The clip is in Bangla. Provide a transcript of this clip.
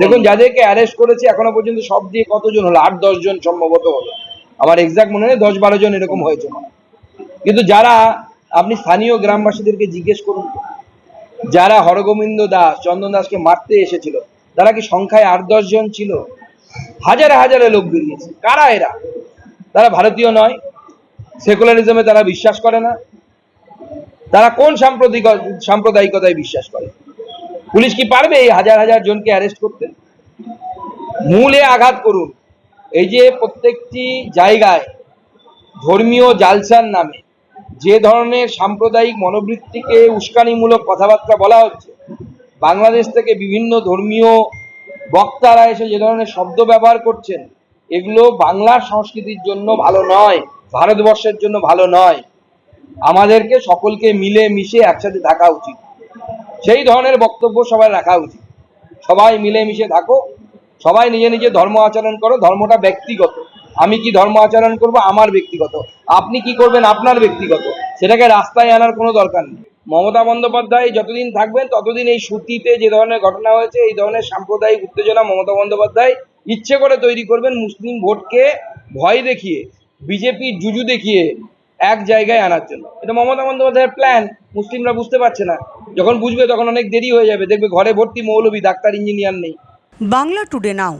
দেখুন, যাদেরকে অ্যারেস্ট করেছে, এখনও পর্যন্ত সব দিয়ে কতজন হলো? আট, দশ জন সম্ভবত হলো। আমার এক্সাক্ট মনে নেই, দশ, বারো জন এরকম হয়েছে কিন্তু যারা, আপনি স্থানীয় গ্রামবাসীদেরকে জিজ্ঞেস করুন যারা হরগোবিন্দ দাস, চন্দন দাসকে মারতে এসেছিল, তারা কি সংখ্যায় আট, দশ জন ছিল? হাজারে হাজারে লোক বেরিয়েছে। কারা এরা? তারা ভারতীয় নয়। সেকুলারিজমে তারা বিশ্বাস করে না। তারা কোন সাম্প্রদায়িক সাম্প্রদায়িকতায় বিশ্বাস করে? পুলিশ কি পারবে এই হাজার হাজার জনকে অ্যারেস্ট করতে? মূলে আঘাত করুন। এই যে প্রত্যেকটি জায়গায় ধর্মীয় জালসার নামে যে ধরনের সাম্প্রদায়িক মনোবৃত্তিকে উস্কানিমূলক কথাবার্তা বলা হচ্ছে, বাংলাদেশ থেকে বিভিন্ন ধর্মীয় বক্তারা এসে যে ধরনের শব্দ ব্যবহার করছেন, এগুলো বাংলার সংস্কৃতির জন্য ভালো নয়, ভারতবর্ষের জন্য ভালো নয়। আমাদেরকে সকলকে মিলে মিশে একসাথে থাকা উচিত। সেই ধরনের বক্তব্য সবাই রাখা উচিত। সবাই মিলে মিশে থাকো, সবাই নিজে নিজে ধর্ম আচরণ করো, ধর্মটা ব্যক্তিগত। আমি কি ধর্ম আচরণ করব? আমার ব্যক্তিগত। আপনি কি করবেন? আপনার ব্যক্তিগত। সেটাকে রাস্তায় আনার কোনো দরকার নেই। মমতা বন্দ্যোপাধ্যায় যতদিন থাকবেন, ততদিন এই সুতিতে যে ধরনের ঘটনা হয়েছে, এই ধরনের সাম্প্রদায়িক উত্তেজনা মমতা বন্দ্যোপাধ্যায় ইচ্ছে করে তৈরি করবেন মুসলিম ভোটকে ভয় দেখিয়ে বিজেপি জুজু দেখিয়ে এক জায়গায় আনার জন্য। এটা মমতা বন্দ্যোপাধ্যায়ের প্ল্যান মুসলিমরা বুঝতে পারছে না। যখন বুঝবে তখন অনেক দেরি হয়ে যাবে। দেখবে ঘরে ভর্তি মৌলবি, ডাক্তার, ইঞ্জিনিয়ার নেই। বাংলা টুডে নাও